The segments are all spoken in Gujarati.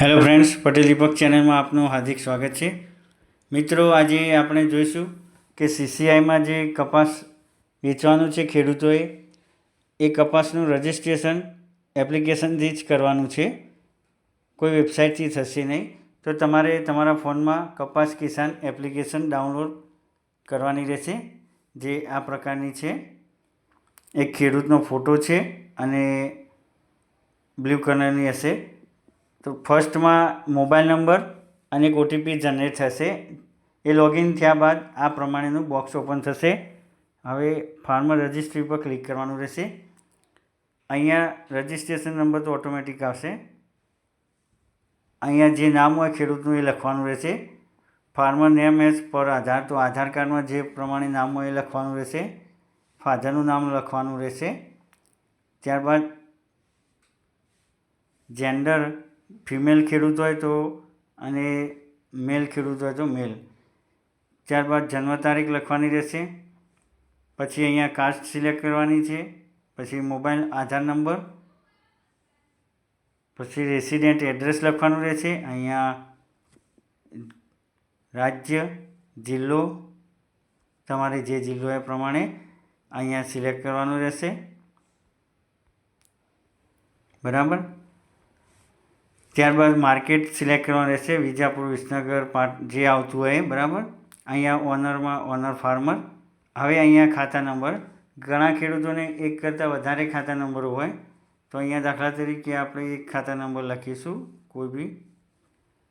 હેલો ફ્રેન્ડ્સ પટેલ દીપક ચેનલમાં આપનું હાર્દિક સ્વાગત છે. મિત્રો, આજે આપણે જોઈશું કે સીસીઆઈમાં જે કપાસ વેચવાનું છે ખેડૂતોએ, એ કપાસનું રજિસ્ટ્રેશન એપ્લિકેશનથી જ કરવાનું છે. કોઈ વેબસાઇટથી થશે નહીં. તો તમારે તમારા ફોનમાં કપાસ કિસાન એપ્લિકેશન ડાઉનલોડ કરવાની રહેશે, જે આ પ્રકારની છે. એક ખેડૂતનો ફોટો છે અને બ્લુ કલરની હશે. તો ફર્સ્ટમાં મોબાઈલ નંબર અને એક ઓટીપી જનરેટ થશે. એ લોગિન થયા બાદ આ પ્રમાણેનું બોક્સ ઓપન થશે. હવે ફાર્મર રજિસ્ટ્રી પર ક્લિક કરવાનું રહેશે. અહીંયા રજિસ્ટ્રેશન નંબર તો ઓટોમેટિક આવશે. અહીંયા જે નામ હોય ખેડૂતનું એ લખવાનું રહેશે. ફાર્મર નેમ એઝ પર આધાર, તો આધાર કાર્ડમાં જે પ્રમાણે નામ હોય એ લખવાનું રહેશે. ફાધરનું નામ લખવાનું રહેશે. ત્યારબાદ જેન્ડર ફિમેલ ખેડૂત હોય તો અને મેલ ખેડૂત હોય તો મેલ. ત્યારબાદ જન્મ તારીખ લખવાની રહેશે. પછી અહીંયા કાસ્ટ સિલેક્ટ કરવાની છે. પછી મોબાઈલ આધાર નંબર પછી રેસિડેન્ટ એડ્રેસ લખવાનું રહેશે. અહીંયા રાજ્ય, જિલ્લો, તમારે જે જિલ્લો એ પ્રમાણે અહીંયા સિલેક્ટ કરવાનું રહેશે. બરાબર? ત્યારબાદ માર્કેટ સિલેક્ટ કરવાનું રહેશે. વિજાપુર, વિસનગર, પાટ જે આવતું હોય, બરાબર? અહીંયા ઓનરમાં, ઓનર ફાર્મર. હવે અહીંયા ખાતા નંબર. ઘણા ખેડૂતોને એક કરતાં વધારે ખાતા નંબરો હોય. તો અહીંયા દાખલા તરીકે આપણે એક ખાતા નંબર લખીશું, કોઈ બી.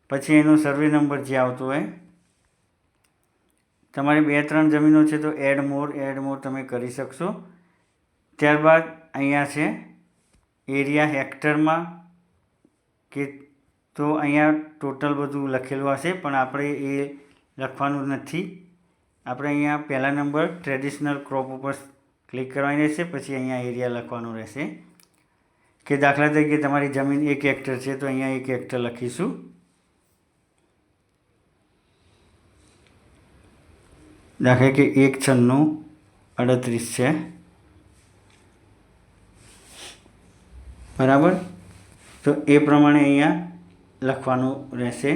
પછી એનો સર્વે નંબર જે આવતો હોય. તમારી બે, ત્રણ જમીનો છે તો એડ મોર એડ મોર તમે કરી શકશો. ત્યારબાદ અહીંયા છે, એરિયા હેક્ટરમાં. કે તો અહીંયા ટોટલ બધું લખેલું હશે, પણ આપણે એ લખવાનું નથી. આપણે અહીંયા પહેલા નંબર ટ્રેડિશનલ ક્રોપ ઉપર ક્લિક કરવાની રહેશે, પછી અહીંયા એરિયા લખવાનું રહેશે. કે દાખલા તરીકે તમારી જમીન એક હેક્ટર છે, તો અહીંયા એક હેક્ટર લખીશું. દાખલા કે એક છન્નું અડત્રીસ છે. બરાબર? તો એ પ્રમાણે અહીંયા લખવાનું રહેશે.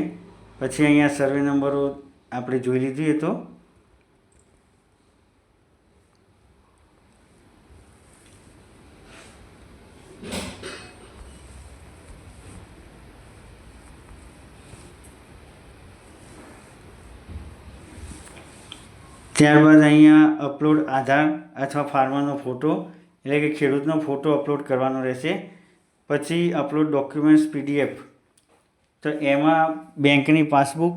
પછી અહીંયા સર્વે નંબરો આપણે જોઈ લીધી તો. ત્યારબાદ અહીંયા અપલોડ આધાર અથવા ફાર્મરનો ફોટો એટલે કે ખેડૂતનો ફોટો અપલોડ કરવાનો રહેશે. પછી અપલોડ ડોક્યુમેન્ટ્સ પીડીએફ તો એમાં બેંકની પાસબુક,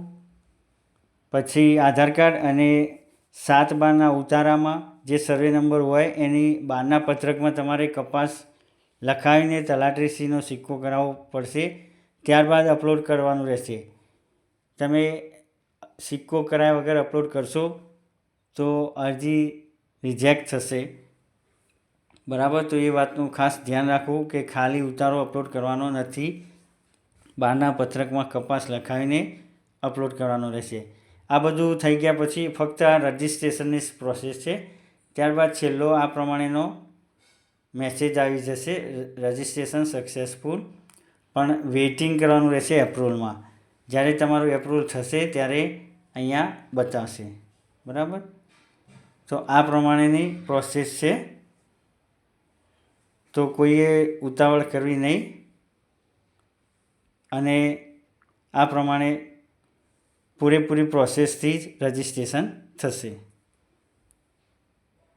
પછી આધાર કાર્ડ અને સાત બારના ઉતારામાં જે સર્વે નંબર હોય એની બારના પત્રકમાં તમારે કપાસ લખાવીને તલાટરીસીનો સિક્કો કરાવવો પડશે. ત્યારબાદ અપલોડ કરવાનું રહેશે. તમે સિક્કો કરાયા વગર અપલોડ કરશો તો અરજી રિજેક્ટ થશે. બરાબર? તો એ વાતનું ખાસ ધ્યાન રાખવું કે ખાલી ઉતારો અપલોડ કરવાનો નથી. બહારના પત્રકમાં કપાસ લખાવીને અપલોડ કરવાનો રહેશે. આ બધું થઈ ગયા પછી ફક્ત આ રજિસ્ટ્રેશનની પ્રોસેસ છે. ત્યારબાદ છેલ્લો આ પ્રમાણેનો મેસેજ આવી જશે રજિસ્ટ્રેશન સક્સેસફુલ પણ વેઇટિંગ કરવાનું રહેશે એપ્રુવલમાં જ્યારે તમારું એપ્રુવલ થશે ત્યારે અહીંયા બતાવશે બરાબર? તો આ પ્રમાણેની પ્રોસેસ છે. તો કોઈએ ઉતાવળ કરવી નહીં. અને આ પ્રમાણે પૂરેપૂરી પ્રોસેસથી જ રજિસ્ટ્રેશન થશે.